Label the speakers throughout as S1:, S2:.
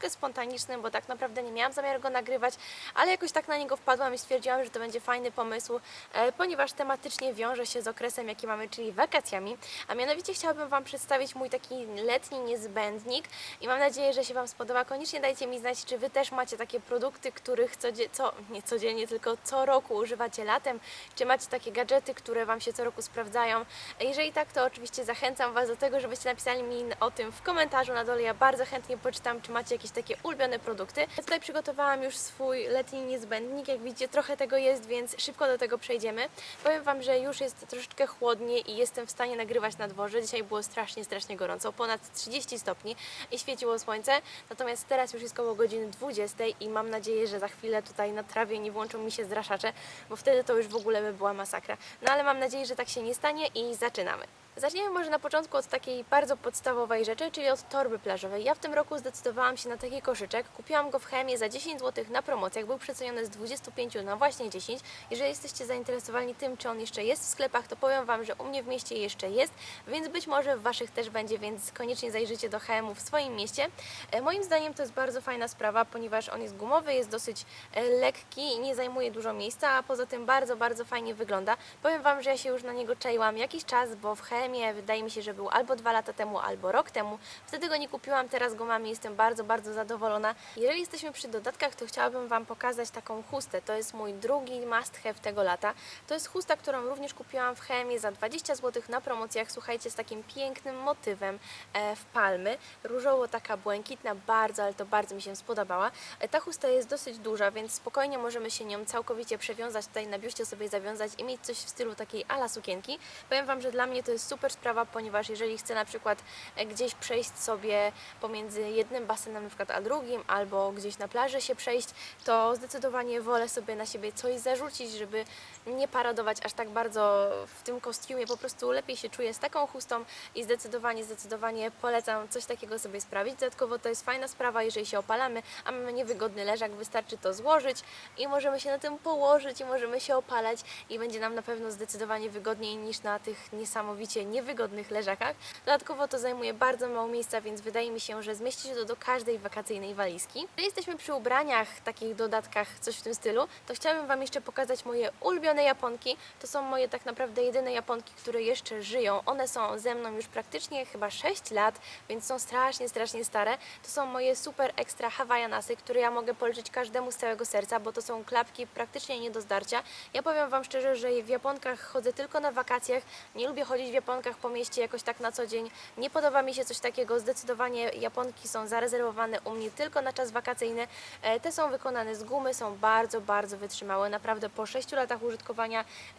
S1: troszeczkę spontanicznym, bo tak naprawdę nie miałam zamiaru go nagrywać, ale jakoś tak na niego wpadłam i stwierdziłam, że to będzie fajny pomysł, e, ponieważ tematycznie wiąże się z okresem, jaki mamy, czyli wakacjami. A mianowicie chciałabym Wam przedstawić mój taki letni niezbędnik i mam nadzieję, że się Wam spodoba. Koniecznie dajcie mi znać, czy Wy też macie takie produkty, których codzie- co, nie codziennie, tylko co roku używacie latem, czy macie takie gadżety, które Wam się co roku sprawdzają. Jeżeli tak, to oczywiście zachęcam Was do tego, żebyście napisali mi o tym w komentarzu na dole. Ja bardzo chętnie poczytam, czy macie jakieś takie ulubione produkty. Ja tutaj przygotowałam już swój letni niezbędnik. Jak widzicie, trochę tego jest, więc szybko do tego przejdziemy. Powiem Wam, że już jest troszeczkę chłodniej i jestem w stanie nagrywać na dworze. Dzisiaj było strasznie, strasznie gorąco, ponad 30 stopni i świeciło słońce. Natomiast teraz już jest koło godziny 20 i mam nadzieję, że za chwilę tutaj na trawie nie włączą mi się zraszacze, bo wtedy to już w ogóle by była masakra. No ale mam nadzieję, że tak się nie stanie i zaczynamy. Zacznijmy może na początku od takiej bardzo podstawowej rzeczy, czyli od torby plażowej. Ja w tym roku zdecydowałam się na taki koszyczek. Kupiłam go w Chemie za 10 zł na promocjach. Był przeceniony z 25 na właśnie 10. Jeżeli jesteście zainteresowani tym, czy on jeszcze jest w sklepach, to powiem Wam, że u mnie w mieście jeszcze jest, więc być może w Waszych też będzie, więc koniecznie zajrzyjcie do HM w swoim mieście. E, Moim zdaniem to jest bardzo fajna sprawa, ponieważ on jest gumowy, jest dosyć e, lekki i nie zajmuje dużo miejsca, a poza tym bardzo, bardzo fajnie wygląda. Powiem Wam, że ja się już na niego czaiłam jakiś czas, bo w HM wydaje mi się, że był albo dwa lata temu, albo rok temu. Wtedy go nie kupiłam, teraz go mam i jestem bardzo, bardzo zadowolona. Jeżeli jesteśmy przy dodatkach, to chciałabym Wam pokazać taką chustę. To jest mój drugi must have tego lata. To jest chusta, którą również kupiłam w Chemie za 20 zł na promocjach. Słuchajcie, z takim pięknym motywem e, w palmy. Różowo taka błękitna, bardzo, ale to bardzo mi się spodobała. E, Ta chusta jest dosyć duża, więc spokojnie możemy się nią całkowicie przewiązać, tutaj na biuście sobie zawiązać i mieć coś w stylu takiej ala sukienki. Powiem Wam, że dla mnie to jest super sprawa, ponieważ jeżeli chcę na przykład e, gdzieś przejść sobie pomiędzy jednym basenem na przykład a drugim, albo gdzieś na plaży się przejść, to zdecydowanie wolę sobie na siebie coś zarzucić, żeby nie paradować aż tak bardzo w tym kostiumie. Po prostu lepiej się czuję z taką chustą i zdecydowanie, zdecydowanie polecam coś takiego sobie sprawić. Dodatkowo to jest fajna sprawa, jeżeli się opalamy, a mamy niewygodny leżak, wystarczy to złożyć i możemy się na tym położyć i możemy się opalać i będzie nam na pewno zdecydowanie wygodniej niż na tych niesamowicie niewygodnych leżakach. Dodatkowo to zajmuje bardzo mało miejsca, więc wydaje mi się, że zmieści się to do każdej wakacyjnej walizki. Jeżeli jesteśmy przy ubraniach, takich dodatkach, coś w tym stylu, to chciałabym Wam jeszcze pokazać moje ulubione japonki. To są moje tak naprawdę jedyne japonki, które jeszcze żyją. One są ze mną już praktycznie chyba 6 lat, więc są strasznie, strasznie stare. To są moje super ekstra hawaianasy, które ja mogę polecić każdemu z całego serca, bo to są klapki praktycznie nie do zdarcia. Ja powiem Wam szczerze, że w japonkach chodzę tylko na wakacjach. Nie lubię chodzić w japonkach po mieście jakoś tak na co dzień. Nie podoba mi się coś takiego. Zdecydowanie japonki są zarezerwowane u mnie tylko na czas wakacyjny. E, Te są wykonane z gumy, są bardzo, bardzo wytrzymałe. Naprawdę po 6 latach użytkowania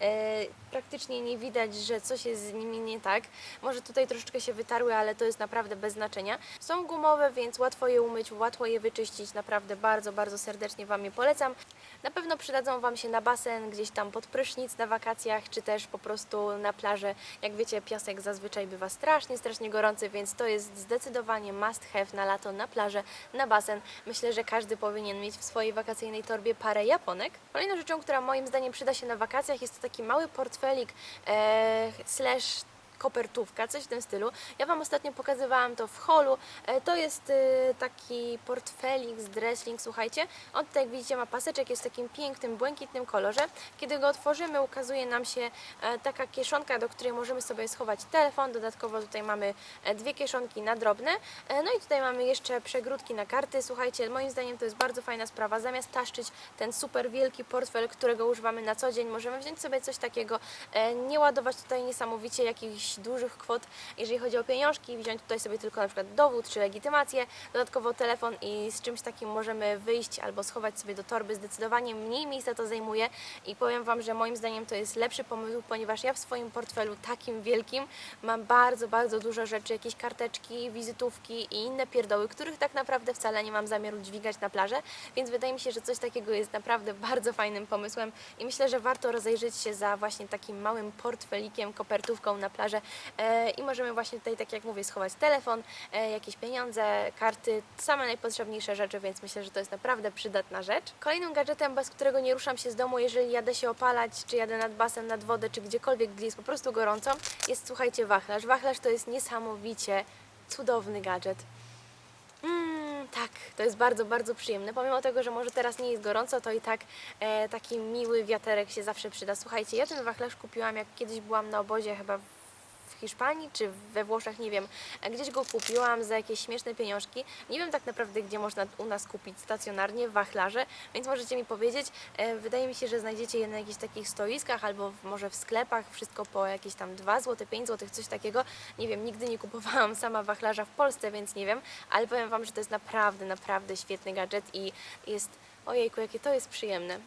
S1: e, praktycznie nie widać, że coś jest z nimi nie tak. Może tutaj troszeczkę się wytarły, ale to jest naprawdę bez znaczenia. Są gumowe, więc łatwo je umyć, łatwo je wyczyścić. Naprawdę bardzo, bardzo serdecznie Wam je polecam. Na pewno przydadzą Wam się na basen, gdzieś tam pod prysznic na wakacjach, czy też po prostu na plażę. Jak wiecie, piasek zazwyczaj bywa strasznie, strasznie gorący, więc to jest zdecydowanie must have na lato, na plażę, na basen. Myślę, że każdy powinien mieć w swojej wakacyjnej torbie parę japonek. Kolejną rzeczą, która moim zdaniem przyda się na wakacjach jest to taki mały portfelik e, slash kopertówka, coś w tym stylu. Ja Wam ostatnio pokazywałam to w holu. E, To jest e, taki portfelik z Dressling, słuchajcie. On tutaj, jak widzicie, ma paseczek, jest w takim pięknym, błękitnym kolorze. Kiedy go otworzymy, ukazuje nam się e, taka kieszonka, do której możemy sobie schować telefon. Dodatkowo tutaj mamy dwie kieszonki na drobne. No i tutaj mamy jeszcze przegródki na karty. Słuchajcie, moim zdaniem to jest bardzo fajna sprawa. Zamiast taszczyć ten super wielki portfel, którego używamy na co dzień, możemy wziąć sobie coś takiego, nie ładować tutaj niesamowicie jakichś dużych kwot, jeżeli chodzi o pieniążki, wziąć tutaj sobie tylko na przykład dowód czy legitymację, dodatkowo telefon i z czymś takim możemy wyjść albo schować sobie do torby. Zdecydowanie mniej miejsca to zajmuje i powiem Wam, że moim zdaniem to jest lepszy pomysł, ponieważ ja w swoim portfelu takim wielkim mam bardzo, bardzo dużo rzeczy, jakieś karteczki, wizytówki i inne pierdoły, których tak naprawdę wcale nie mam zamiaru dźwigać na plażę, więc wydaje mi się, że coś takiego jest naprawdę bardzo fajnym pomysłem i myślę, że warto rozejrzeć się za właśnie takim małym portfelikiem, kopertówką na plażę e, i możemy właśnie tutaj, tak jak mówię, schować telefon, e, jakieś pieniądze, karty, same najpotrzebniejsze rzeczy, więc myślę, że to jest naprawdę przydatna rzecz. Kolejnym gadżetem, bez którego nie ruszam się z domu, jeżeli jadę się opalać, czy jadę nad basen, nad wodę, czy gdziekolwiek, gdzie jest po prostu gorąco, jest słuchajcie wachlarz. Wachlarz to jest niesamowicie cudowny gadżet. Mm, tak, to jest bardzo, bardzo przyjemne. Pomimo tego, że może teraz nie jest gorąco, to i tak e, taki miły wiaterek się zawsze przyda. Słuchajcie, ja ten wachlarz kupiłam, jak kiedyś byłam na obozie chyba w Hiszpanii czy we Włoszech, nie wiem. Gdzieś go kupiłam za jakieś śmieszne pieniążki. Nie wiem tak naprawdę, gdzie można u nas kupić stacjonarnie wachlarze, więc możecie mi powiedzieć. E, Wydaje mi się, że znajdziecie je na jakichś takich stoiskach albo może w sklepach, wszystko po jakieś tam 2 zł, 5 zł, coś takiego. Nie wiem, nigdy nie kupowałam sama wachlarza w Polsce, więc nie wiem, ale powiem Wam, że to jest naprawdę, naprawdę świetny gadżet i jest, ojejku, jakie to jest przyjemne.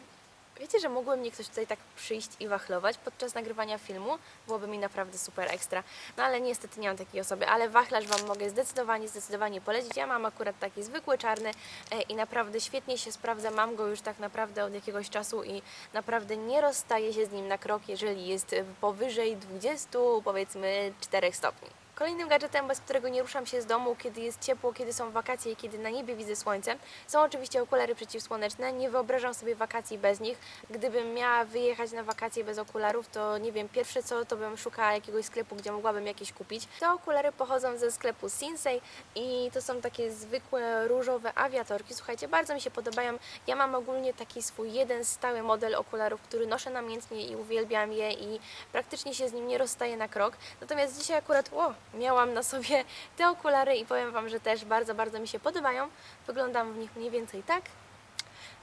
S1: Wiecie, że mógłby mnie ktoś tutaj tak przyjść i wachlować podczas nagrywania filmu? Byłoby mi naprawdę super ekstra. No ale niestety nie mam takiej osoby, ale wachlarz Wam mogę zdecydowanie, zdecydowanie polecić. Ja mam akurat taki zwykły, czarny e, i naprawdę świetnie się sprawdza. Mam go już tak naprawdę od jakiegoś czasu i naprawdę nie rozstaję się z nim na krok, jeżeli jest powyżej 20, powiedzmy 4 stopni. Kolejnym gadżetem, bez którego nie ruszam się z domu, kiedy jest ciepło, kiedy są wakacje i kiedy na niebie widzę słońce, są oczywiście okulary przeciwsłoneczne. Nie wyobrażam sobie wakacji bez nich. Gdybym miała wyjechać na wakacje bez okularów, to nie wiem, pierwsze co, to bym szukała jakiegoś sklepu, gdzie mogłabym jakieś kupić. Te okulary pochodzą ze sklepu Sinsei i to są takie zwykłe różowe awiatorki. Słuchajcie, bardzo mi się podobają. Ja mam ogólnie taki swój jeden stały model okularów, który noszę namiętnie i uwielbiam je i praktycznie się z nim nie rozstaję na krok. Natomiast dzisiaj akurat, o, miałam na sobie te okulary i powiem Wam, że też bardzo, bardzo mi się podobają. Wyglądam w nich mniej więcej tak.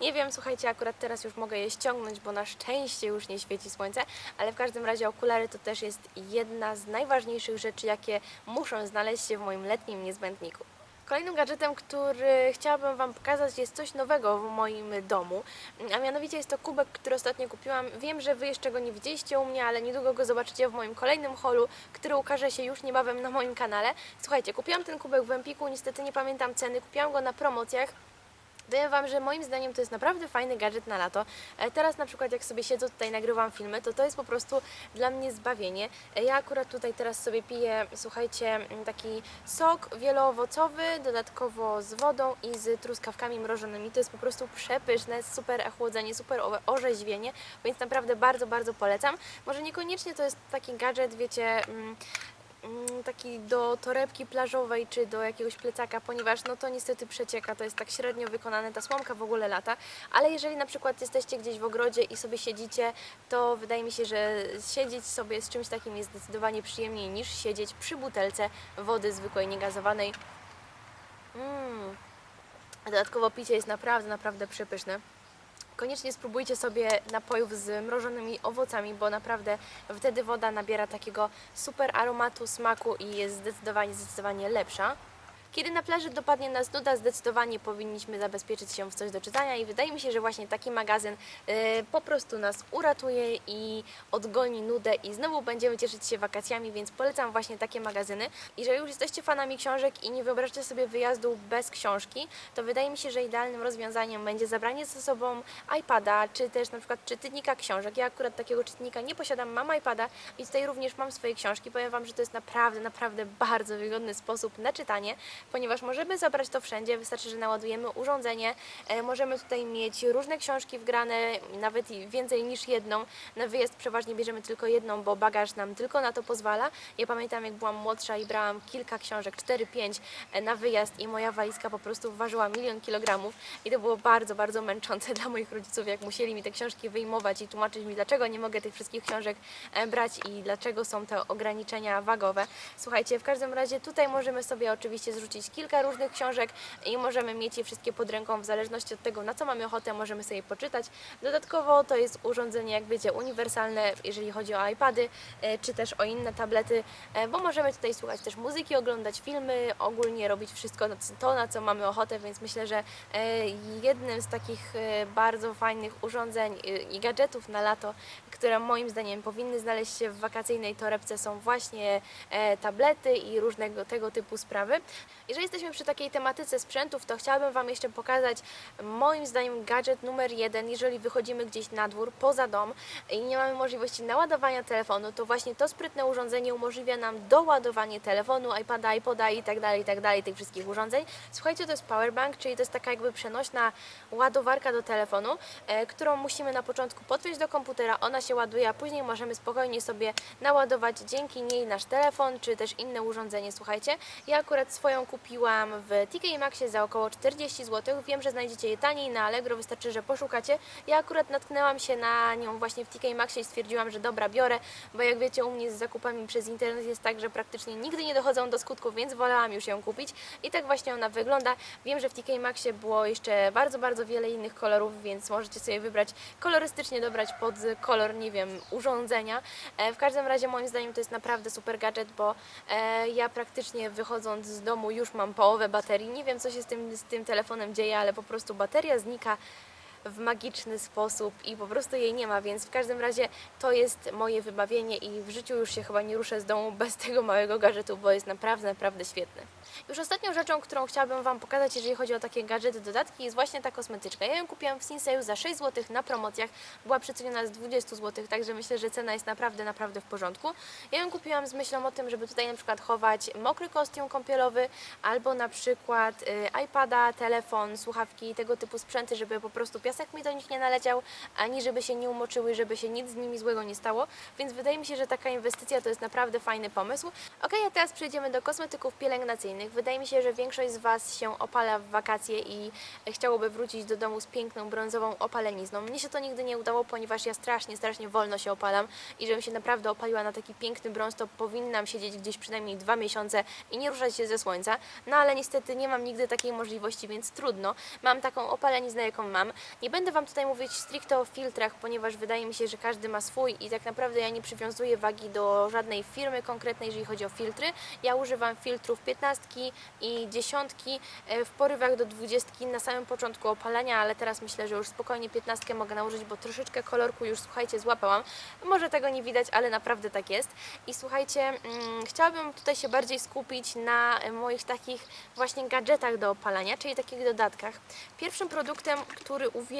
S1: Nie wiem, słuchajcie, akurat teraz już mogę je ściągnąć, bo na szczęście już nie świeci słońce, ale w każdym razie okulary to też jest jedna z najważniejszych rzeczy, jakie muszą znaleźć się w moim letnim niezbędniku. Kolejnym gadżetem, który chciałabym Wam pokazać, jest coś nowego w moim domu, a mianowicie jest to kubek, który ostatnio kupiłam. Wiem, że Wy jeszcze go nie widzieliście u mnie, ale niedługo go zobaczycie w moim kolejnym holu, który ukaże się już niebawem na moim kanale. Słuchajcie, kupiłam ten kubek w Empiku, niestety nie pamiętam ceny, kupiłam go na promocjach. Powiem Wam, że moim zdaniem to jest naprawdę fajny gadżet na lato. E, Teraz na przykład jak sobie siedzę tutaj, nagrywam filmy, to to jest po prostu dla mnie zbawienie. E, Ja akurat tutaj teraz sobie piję, słuchajcie, m, taki sok wieloowocowy, dodatkowo z wodą i z truskawkami mrożonymi. To jest po prostu przepyszne, super chłodzenie, super orzeźwienie, więc naprawdę bardzo, bardzo polecam. Może niekoniecznie to jest taki gadżet, wiecie... mm, taki do torebki plażowej czy do jakiegoś plecaka, ponieważ no to niestety przecieka, to jest tak średnio wykonane, ta słomka w ogóle lata, ale jeżeli na przykład jesteście gdzieś w ogrodzie i sobie siedzicie, to wydaje mi się, że siedzieć sobie z czymś takim jest zdecydowanie przyjemniej niż siedzieć przy butelce wody zwykłej, niegazowanej. Mm. Dodatkowo picie jest naprawdę, naprawdę przepyszne. Koniecznie spróbujcie sobie napojów z mrożonymi owocami, bo naprawdę wtedy woda nabiera takiego super aromatu, smaku i jest zdecydowanie, zdecydowanie lepsza. Kiedy na plaży dopadnie nas nuda, zdecydowanie powinniśmy zabezpieczyć się w coś do czytania i wydaje mi się, że właśnie taki magazyn y, po prostu nas uratuje i odgoni nudę i znowu będziemy cieszyć się wakacjami, więc polecam właśnie takie magazyny. Jeżeli już jesteście fanami książek i nie wyobrażacie sobie wyjazdu bez książki, to wydaje mi się, że idealnym rozwiązaniem będzie zabranie ze sobą iPada, czy też na przykład czytnika książek. Ja akurat takiego czytnika nie posiadam, mam iPada i tutaj również mam swoje książki. Powiem Wam, że to jest naprawdę, naprawdę bardzo wygodny sposób na czytanie, ponieważ możemy zabrać to wszędzie, wystarczy, że naładujemy urządzenie, e, możemy tutaj mieć różne książki wgrane, nawet więcej niż jedną. Na wyjazd przeważnie bierzemy tylko jedną, bo bagaż nam tylko na to pozwala. Ja pamiętam, jak byłam młodsza i brałam kilka książek, 4-5 e, na wyjazd i moja walizka po prostu ważyła milion kilogramów i to było bardzo, bardzo męczące dla moich rodziców, jak musieli mi te książki wyjmować i tłumaczyć mi, dlaczego nie mogę tych wszystkich książek e, brać i dlaczego są te ograniczenia wagowe. Słuchajcie, w każdym razie tutaj możemy sobie oczywiście zrzucić kilka różnych książek i możemy mieć je wszystkie pod ręką w zależności od tego, na co mamy ochotę, możemy sobie poczytać. Dodatkowo to jest urządzenie, jak wiecie, uniwersalne, jeżeli chodzi o iPady, e, czy też o inne tablety, e, bo możemy tutaj słuchać też muzyki, oglądać filmy, ogólnie robić wszystko to, na co mamy ochotę, więc myślę, że e, jednym z takich bardzo fajnych urządzeń i gadżetów na lato, które moim zdaniem powinny znaleźć się w wakacyjnej torebce są właśnie tablety i różnego tego typu sprawy. Jeżeli jesteśmy przy takiej tematyce sprzętów, to chciałabym Wam jeszcze pokazać moim zdaniem gadżet numer jeden, jeżeli wychodzimy gdzieś na dwór, poza dom i nie mamy możliwości naładowania telefonu, to właśnie to sprytne urządzenie umożliwia nam doładowanie telefonu, iPada, iPoda i tak dalej, i tak dalej, tych wszystkich urządzeń. Słuchajcie, to jest powerbank, czyli to jest taka jakby przenośna ładowarka do telefonu, e, którą musimy na początku podpiąć do komputera, ona się ładuje, a później możemy spokojnie sobie naładować dzięki niej nasz telefon, czy też inne urządzenie, słuchajcie. Ja akurat swoją kupiłam w TK Maxie za około 40 zł. Wiem, że znajdziecie je taniej na Allegro, wystarczy, że poszukacie. Ja akurat natknęłam się na nią właśnie w TK Maxie i stwierdziłam, że dobra, biorę, bo jak wiecie, u mnie z zakupami przez internet jest tak, że praktycznie nigdy nie dochodzą do skutku, więc wolałam już ją kupić. I tak właśnie ona wygląda. Wiem, że w TK Maxie było jeszcze bardzo, bardzo wiele innych kolorów, więc możecie sobie wybrać kolorystycznie dobrać pod kolor, nie wiem, urządzenia. E, W każdym razie moim zdaniem to jest naprawdę super gadżet, bo e, ja praktycznie wychodząc z domu już mam połowę baterii. Nie wiem co się z tym, z tym telefonem dzieje, ale po prostu bateria znika w magiczny sposób i po prostu jej nie ma, więc w każdym razie to jest moje wybawienie i w życiu już się chyba nie ruszę z domu bez tego małego gadżetu, bo jest naprawdę, naprawdę świetny. Już ostatnią rzeczą, którą chciałabym Wam pokazać, jeżeli chodzi o takie gadżety, dodatki, jest właśnie ta kosmetyczka. Ja ją kupiłam w Sinsei za 6 zł na promocjach, była przeceniona z 20 zł, także myślę, że cena jest naprawdę, naprawdę w porządku. Ja ją kupiłam z myślą o tym, żeby tutaj na przykład chować mokry kostium kąpielowy, albo na przykład y, iPada, telefon, słuchawki, tego typu sprzęty, żeby po prostu piasek mi do nich nie naleciał, ani żeby się nie umoczyły, żeby się nic z nimi złego nie stało, więc wydaje mi się, że taka inwestycja to jest naprawdę fajny pomysł. Ok, a teraz przejdziemy do kosmetyków pielęgnacyjnych. Wydaje mi się, że większość z Was się opala w wakacje i chciałoby wrócić do domu z piękną brązową opalenizną. Mnie się to nigdy nie udało, ponieważ ja strasznie, strasznie wolno się opalam i żebym się naprawdę opaliła na taki piękny brąz, to powinnam siedzieć gdzieś przynajmniej dwa miesiące i nie ruszać się ze słońca. No ale niestety nie mam nigdy takiej możliwości, więc trudno. Mam taką opaleniznę, jaką mam. Nie będę Wam tutaj mówić stricte o filtrach, ponieważ wydaje mi się, że każdy ma swój i tak naprawdę ja nie przywiązuję wagi do żadnej firmy konkretnej, jeżeli chodzi o filtry. Ja używam filtrów 15 i dziesiątki e, w porywach do 20 na samym początku opalania, ale teraz myślę, że już spokojnie 15 mogę nałożyć, bo troszeczkę kolorku już, słuchajcie, złapałam. Może tego nie widać, ale naprawdę tak jest. I słuchajcie, mm, chciałabym tutaj się bardziej skupić na e, moich takich właśnie gadżetach do opalania, czyli takich dodatkach. Pierwszym produktem, który uwielbiam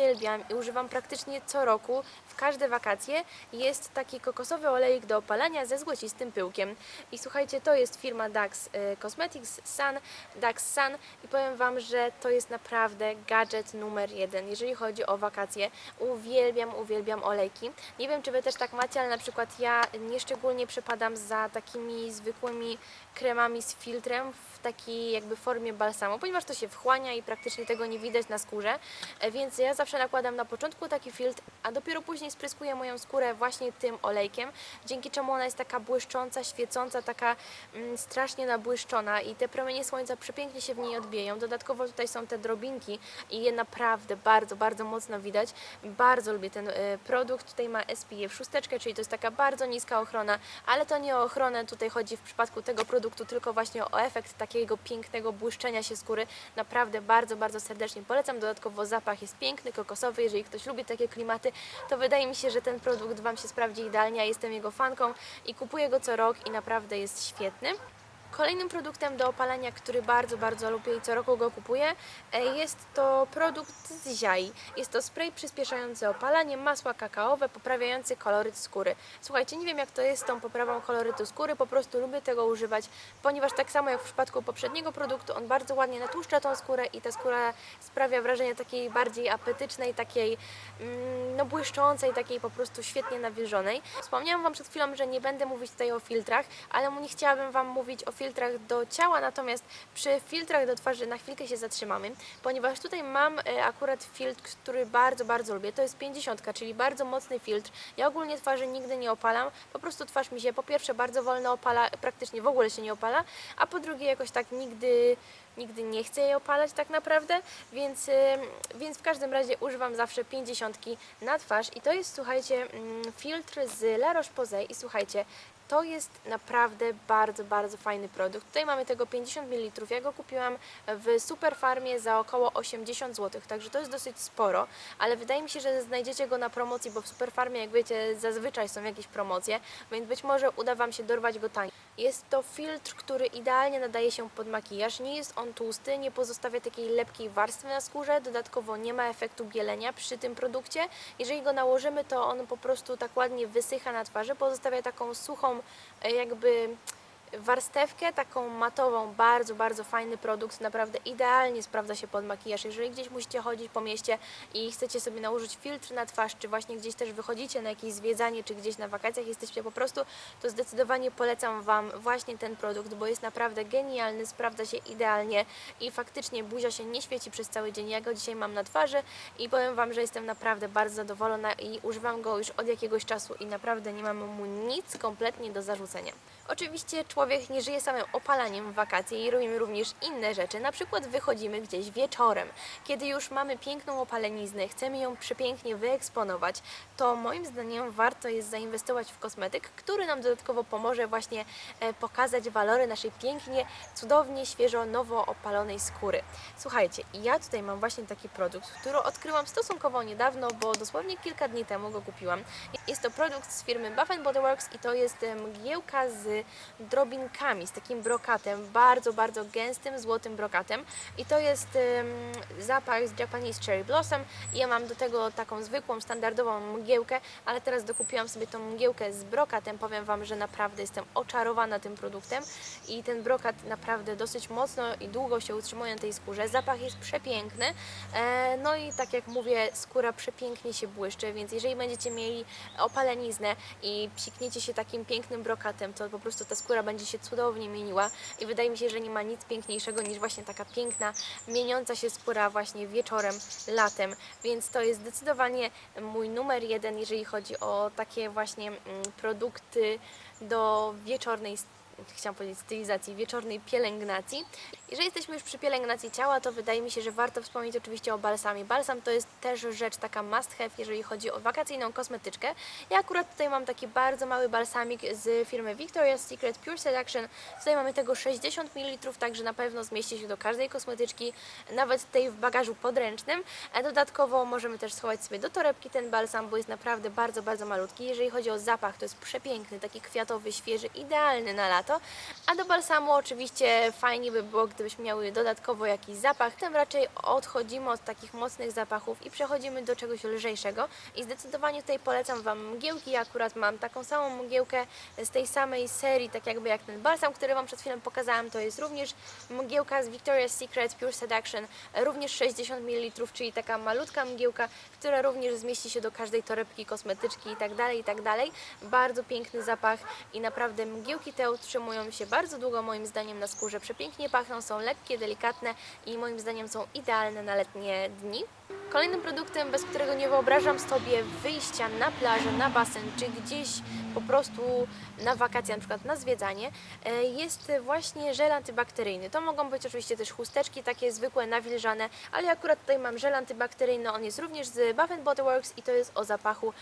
S1: i używam praktycznie co roku, w każde wakacje, jest taki kokosowy olejek do opalania ze złocistym pyłkiem. I słuchajcie, to jest firma Dax e, Cosmetics Sun, Dax Sun i powiem Wam, że to jest naprawdę gadżet numer jeden, jeżeli chodzi o wakacje. Uwielbiam, uwielbiam olejki. Nie wiem, czy Wy też tak macie, ale na przykład ja nieszczególnie przepadam za takimi zwykłymi kremami z filtrem w takiej jakby formie balsamu, ponieważ to się wchłania i praktycznie tego nie widać na skórze, E, więc ja zawsze nakładam na początku taki filtr, a dopiero później spryskuję moją skórę właśnie tym olejkiem, dzięki czemu ona jest taka błyszcząca, świecąca, taka mm, strasznie nabłyszczona i te promienie słońca przepięknie się w niej odbijają. Dodatkowo tutaj są te drobinki i je naprawdę bardzo, bardzo mocno widać. Bardzo lubię ten e, produkt. Tutaj ma SPF 6, czyli to jest taka bardzo niska ochrona, ale to nie o ochronę tutaj chodzi w przypadku tego produktu, tylko właśnie o efekt takiego pięknego błyszczenia się skóry. Naprawdę bardzo, bardzo serdecznie polecam. Dodatkowo zapach jest piękny, kokosowy. Jeżeli ktoś lubi takie klimaty, to wydaje mi się, że ten produkt Wam się sprawdzi idealnie. Ja jestem jego fanką i kupuję go co rok i naprawdę jest świetny. Kolejnym produktem do opalania, który bardzo, bardzo lubię i co roku go kupuję, e, jest to produkt z Ziai. Jest to spray przyspieszający opalanie, masła kakaowe, poprawiający koloryt skóry. Słuchajcie, nie wiem jak to jest z tą poprawą kolorytu skóry, po prostu lubię tego używać, ponieważ tak samo jak w przypadku poprzedniego produktu, on bardzo ładnie natłuszcza tą skórę i ta skóra sprawia wrażenie takiej bardziej apetycznej, takiej mm, no błyszczącej, takiej po prostu świetnie nawilżonej. Wspomniałam Wam przed chwilą, że nie będę mówić tutaj o filtrach, ale nie chciałabym Wam mówić o filtrach do ciała, natomiast przy filtrach do twarzy na chwilkę się zatrzymamy, ponieważ tutaj mam e, akurat filtr, który bardzo, bardzo lubię. To jest 50, czyli bardzo mocny filtr. Ja ogólnie twarzy nigdy nie opalam, po prostu twarz mi się po pierwsze bardzo wolno opala, praktycznie w ogóle się nie opala, a po drugie jakoś tak nigdy nigdy nie chcę jej opalać tak naprawdę, więc, ym, więc w każdym razie używam zawsze 50 na twarz i to jest, słuchajcie, mm, filtr z La Roche-Posay i słuchajcie, to jest naprawdę bardzo, bardzo fajny produkt. Tutaj mamy tego 50 ml. Ja go kupiłam w Superfarmie za około 80 zł, także to jest dosyć sporo, ale wydaje mi się, że znajdziecie go na promocji, bo w Superfarmie, jak wiecie, zazwyczaj są jakieś promocje, więc być może uda Wam się dorwać go taniej. Jest to filtr, który idealnie nadaje się pod makijaż. Nie jest on tłusty, nie pozostawia takiej lepkiej warstwy na skórze. Dodatkowo nie ma efektu bielenia przy tym produkcie. Jeżeli go nałożymy, to on po prostu tak ładnie wysycha na twarzy, pozostawia taką suchą, e, jakby warstewkę, taką matową, bardzo, bardzo fajny produkt, naprawdę idealnie sprawdza się pod makijaż. Jeżeli gdzieś musicie chodzić po mieście i chcecie sobie nałożyć filtr na twarz, czy właśnie gdzieś też wychodzicie na jakieś zwiedzanie, czy gdzieś na wakacjach jesteście po prostu, to zdecydowanie polecam Wam właśnie ten produkt, bo jest naprawdę genialny, sprawdza się idealnie i faktycznie buzia się nie świeci przez cały dzień. Ja go dzisiaj mam na twarzy i powiem Wam, że jestem naprawdę bardzo zadowolona i używam go już od jakiegoś czasu i naprawdę nie mam mu nic kompletnie do zarzucenia. Oczywiście człowiek nie żyje samym opalaniem w wakacje i robimy również inne rzeczy. Na przykład wychodzimy gdzieś wieczorem, kiedy już mamy piękną opaleniznę, chcemy ją przepięknie wyeksponować, to moim zdaniem warto jest zainwestować w kosmetyk, który nam dodatkowo pomoże właśnie e, pokazać walory naszej pięknie, cudownie, świeżo, nowo opalonej skóry. Słuchajcie, ja tutaj mam właśnie taki produkt, który odkryłam stosunkowo niedawno, bo dosłownie kilka dni temu go kupiłam. Jest to produkt z firmy Bath Body Works i to jest mgiełka z drobinkami, z takim brokatem, bardzo, bardzo gęstym, złotym brokatem. I to jest zapach z Japanese Cherry Blossom. I ja mam do tego taką zwykłą, standardową mgiełkę, ale teraz dokupiłam sobie tą mgiełkę z brokatem. Powiem Wam, że naprawdę jestem oczarowana tym produktem i ten brokat naprawdę dosyć mocno i długo się utrzymuje na tej skórze. Zapach jest przepiękny. E, no i tak jak mówię, skóra przepięknie się błyszczy, więc jeżeli będziecie mieli opaleniznę i psikniecie się takim pięknym brokatem, to po prostu ta skóra będzie się cudownie mieniła i wydaje mi się, że nie ma nic piękniejszego niż właśnie taka piękna, mieniąca się skóra właśnie wieczorem, latem, więc to jest zdecydowanie mój numer jeden, jeżeli chodzi o takie właśnie mm, produkty do wieczornej chciałam powiedzieć stylizacji, wieczornej pielęgnacji. Jeżeli jesteśmy już przy pielęgnacji ciała, to wydaje mi się, że warto wspomnieć oczywiście o balsamie. Balsam to jest też rzecz taka must have, jeżeli chodzi o wakacyjną kosmetyczkę. Ja akurat tutaj mam taki bardzo mały balsamik z firmy Victoria's Secret Pure Seduction. Tutaj mamy tego 60 ml, także na pewno zmieści się do każdej kosmetyczki, nawet tej w bagażu podręcznym. A dodatkowo możemy też schować sobie do torebki ten balsam, bo jest naprawdę bardzo, bardzo malutki. Jeżeli chodzi o zapach, to jest przepiękny, taki kwiatowy, świeży, idealny na lato. A do balsamu oczywiście fajnie by było, gdybyśmy miały dodatkowo jakiś zapach. Tym raczej odchodzimy od takich mocnych zapachów i przechodzimy do czegoś lżejszego. I zdecydowanie tutaj polecam Wam mgiełki. Ja akurat mam taką samą mgiełkę z tej samej serii, tak jakby jak ten balsam, który Wam przed chwilą pokazałam. To jest również mgiełka z Victoria's Secret Pure Seduction, również 60 ml, czyli taka malutka mgiełka, która również zmieści się do każdej torebki, kosmetyczki i tak dalej, i tak dalej. Bardzo piękny zapach i naprawdę mgiełki te utrzymują się bardzo długo moim zdaniem na skórze. Przepięknie pachną, są lekkie, delikatne i moim zdaniem są idealne na letnie dni. Kolejnym produktem, bez którego nie wyobrażam sobie wyjścia na plażę, na basen, czy gdzieś po prostu na wakacje, na przykład na zwiedzanie, e, jest właśnie żel antybakteryjny. To mogą być oczywiście też chusteczki takie zwykłe, nawilżane, ale ja akurat tutaj mam żel antybakteryjny, on jest również z Bath Body Works i to jest o zapachu,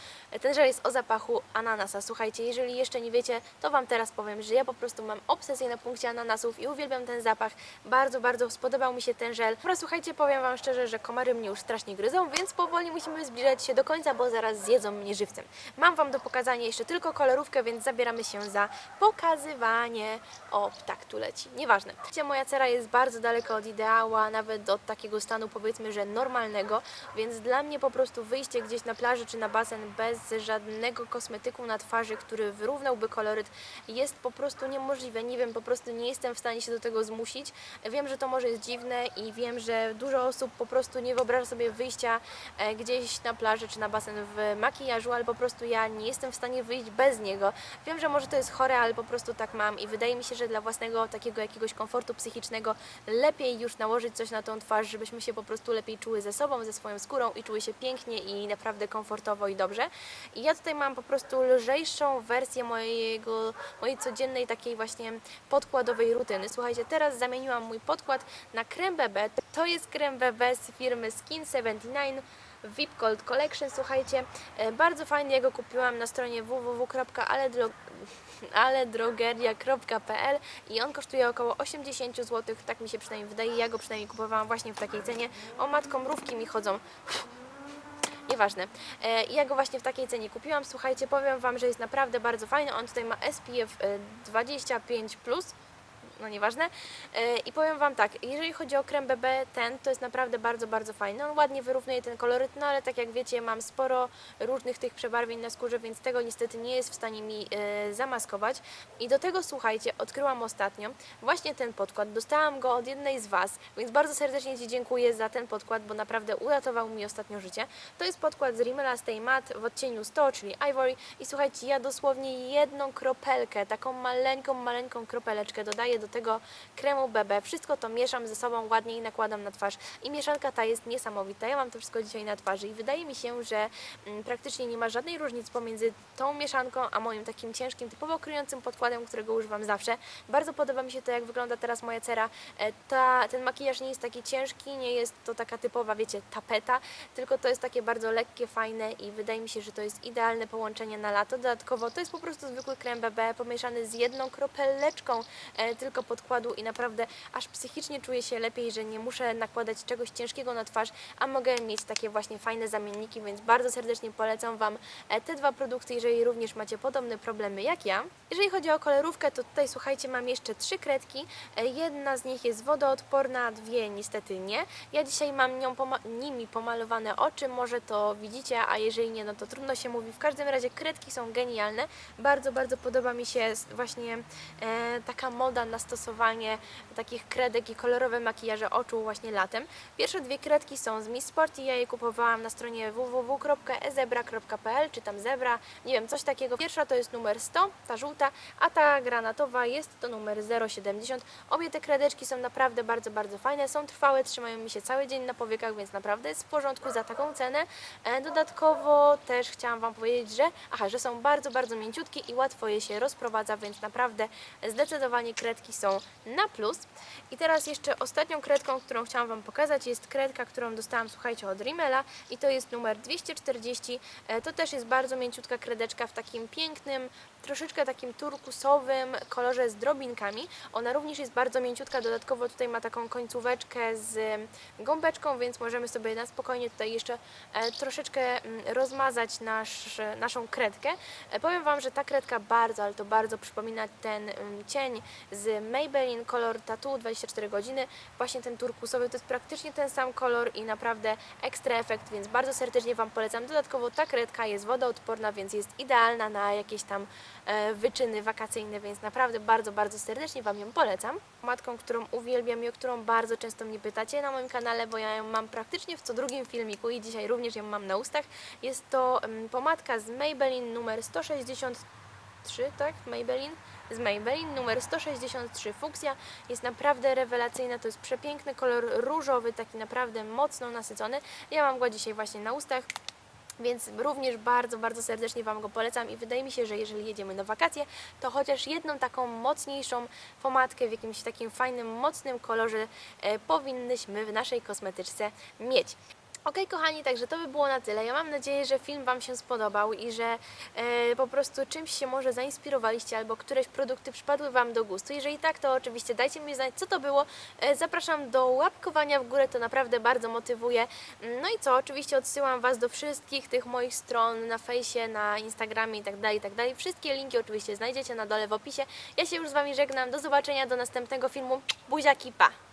S1: ten żel jest o zapachu ananasa. Słuchajcie, jeżeli jeszcze nie wiecie, to Wam teraz powiem, że ja po prostu mam obsesję na punkcie ananasów i uwielbiam ten zapach. Bardzo, bardzo spodobał mi się ten żel. Dobra, słuchajcie, powiem Wam szczerze, że komary mnie już strasznie gryzą, więc powoli musimy zbliżać się do końca, bo zaraz zjedzą mnie żywcem. Mam Wam do pokazania jeszcze tylko kolorówkę, więc zabieramy się za pokazywanie. O, tak, tu leci. Nieważne. Moja cera jest bardzo daleko od ideała, nawet od takiego stanu powiedzmy, że normalnego, więc dla mnie po prostu wyjście gdzieś na plaży czy na basen bez żadnego kosmetyku na twarzy, który wyrównałby koloryt, jest po prostu niemożliwe. Nie wiem, po prostu nie jestem w stanie się do tego zmusić. Wiem, że to może jest dziwne i wiem, że dużo osób po prostu nie wyobraża sobie wyjścia e, gdzieś na plaży czy na basen w makijażu, ale po prostu ja nie jestem w stanie wyjść bez niego. Wiem, że może to jest chore, ale po prostu tak mam i wydaje mi się, że dla własnego takiego jakiegoś komfortu psychicznego lepiej już nałożyć coś na tą twarz, żebyśmy się po prostu lepiej czuły ze sobą, ze swoją skórą i czuły się pięknie i naprawdę komfortowo i dobrze. I ja tutaj mam po prostu lżejszą wersję mojego, mojej codziennej takiej właśnie podkładowej rutyny. Słuchajcie, teraz zamieniłam mój podkład na krem BB. To jest krem BB z firmy Skin 79 VIP Gold Collection, słuchajcie, e, bardzo fajnie go kupiłam na stronie www.aledro aledrogeria.pl i on kosztuje około 80 zł, tak mi się przynajmniej wydaje, ja go przynajmniej kupowałam właśnie w takiej cenie. O matko, mrówki mi chodzą. nieważne. E, ja go właśnie w takiej cenie kupiłam. Słuchajcie, powiem Wam, że jest naprawdę bardzo fajny. On tutaj ma SPF e, 25+, plus, no nieważne. E, I powiem Wam tak, jeżeli chodzi o krem BB, ten to jest naprawdę bardzo, bardzo fajny. On ładnie wyrównuje ten koloryt, no ale tak jak wiecie, mam sporo różnych tych przebarwień na skórze, więc tego niestety nie jest w stanie mi e, zamaskować. I do tego, słuchajcie, odkryłam ostatnio właśnie ten podkład. Dostałam go od jednej z Was, więc bardzo serdecznie Ci dziękuję za ten podkład, bo naprawdę uratował mi ostatnio życie. To jest podkład z Rimmela Stay Matte w odcieniu 100, czyli Ivory. I słuchajcie, ja dosłownie jedną kropelkę, taką maleńką, maleńką kropeleczkę dodaję do tego kremu BB. Wszystko to mieszam ze sobą ładnie i nakładam na twarz. I mieszanka ta jest niesamowita. Ja mam to wszystko dzisiaj na twarzy i wydaje mi się, że mm, praktycznie nie ma żadnej różnicy pomiędzy tą mieszanką, a moim takim ciężkim, typowo kryjącym podkładem, którego używam zawsze. Bardzo podoba mi się to, jak wygląda teraz moja cera. E, Ta, ten makijaż nie jest taki ciężki, nie jest to taka typowa, wiecie, tapeta, tylko to jest takie bardzo lekkie, fajne i wydaje mi się, że to jest idealne połączenie na lato. Dodatkowo to jest po prostu zwykły krem BB pomieszany z jedną kropeleczką e, podkładu i naprawdę aż psychicznie czuję się lepiej, że nie muszę nakładać czegoś ciężkiego na twarz, a mogę mieć takie właśnie fajne zamienniki, więc bardzo serdecznie polecam Wam e, te dwa produkty, jeżeli również macie podobne problemy jak ja. Jeżeli chodzi o kolorówkę, to tutaj słuchajcie, mam jeszcze trzy kredki. E, Jedna z nich jest wodoodporna, dwie niestety nie. Ja dzisiaj mam nią poma- nimi pomalowane oczy, może to widzicie, a jeżeli nie, no to trudno się mówi. W każdym razie kredki są genialne. Bardzo, bardzo podoba mi się właśnie e, taka moda na takich kredek i kolorowe makijaże oczu właśnie latem. Pierwsze dwie kredki są z Miss Sport i ja je kupowałam na stronie www.ezebra.pl czy tam zebra, nie wiem, coś takiego. Pierwsza to jest numer 100, ta żółta, a ta granatowa jest to numer 070. Obie te kredeczki są naprawdę bardzo, bardzo fajne, są trwałe, trzymają mi się cały dzień na powiekach, więc naprawdę jest w porządku za taką cenę. E, Dodatkowo też chciałam Wam powiedzieć, że, aha, że są bardzo, bardzo mięciutkie i łatwo je się rozprowadza, więc naprawdę zdecydowanie kredki są na plus. I teraz jeszcze ostatnią kredką, którą chciałam Wam pokazać, jest kredka, którą dostałam, słuchajcie, od Rimmela i to jest numer 240. E, To też jest bardzo mięciutka kredeczka w takim pięknym, troszeczkę takim turkusowym kolorze z drobinkami. Ona również jest bardzo mięciutka, dodatkowo tutaj ma taką końcóweczkę z gąbeczką, więc możemy sobie na spokojnie tutaj jeszcze e, troszeczkę mm, rozmazać nasz, naszą kredkę. E, Powiem Wam, że ta kredka bardzo, ale to bardzo przypomina ten mm, cień z Maybelline Color Tattoo 24 godziny. Właśnie ten turkusowy to jest praktycznie ten sam kolor i naprawdę ekstra efekt, więc bardzo serdecznie Wam polecam. Dodatkowo ta kredka jest wodoodporna, więc jest idealna na jakieś tam e, wyczyny wakacyjne, więc naprawdę bardzo, bardzo serdecznie Wam ją polecam. Matką, którą uwielbiam i o którą bardzo często mnie pytacie na moim kanale, bo ja ją mam praktycznie w co drugim filmiku i dzisiaj również ją mam na ustach. Jest to mm, pomadka z Maybelline numer 163, tak? Maybelline? Z Maybelline numer 163 Fuchsia. Jest naprawdę rewelacyjna, to jest przepiękny kolor różowy, taki naprawdę mocno nasycony. Ja mam go dzisiaj właśnie na ustach. Więc również bardzo, bardzo serdecznie Wam go polecam i wydaje mi się, że jeżeli jedziemy na wakacje, to chociaż jedną taką mocniejszą pomadkę w jakimś takim fajnym, mocnym kolorze e, powinnyśmy w naszej kosmetyczce mieć. Ok, kochani, także to by było na tyle. Ja mam nadzieję, że film Wam się spodobał i że e, po prostu czymś się może zainspirowaliście albo któreś produkty przypadły Wam do gustu. Jeżeli tak, to oczywiście dajcie mi znać, co to było. E, zapraszam do łapkowania w górę, to naprawdę bardzo motywuje. No i co, oczywiście odsyłam Was do wszystkich tych moich stron na fejsie, na Instagramie i tak dalej, i tak. Wszystkie linki oczywiście znajdziecie na dole w opisie. Ja się już z Wami żegnam. Do zobaczenia, do następnego filmu. Buziaki, pa!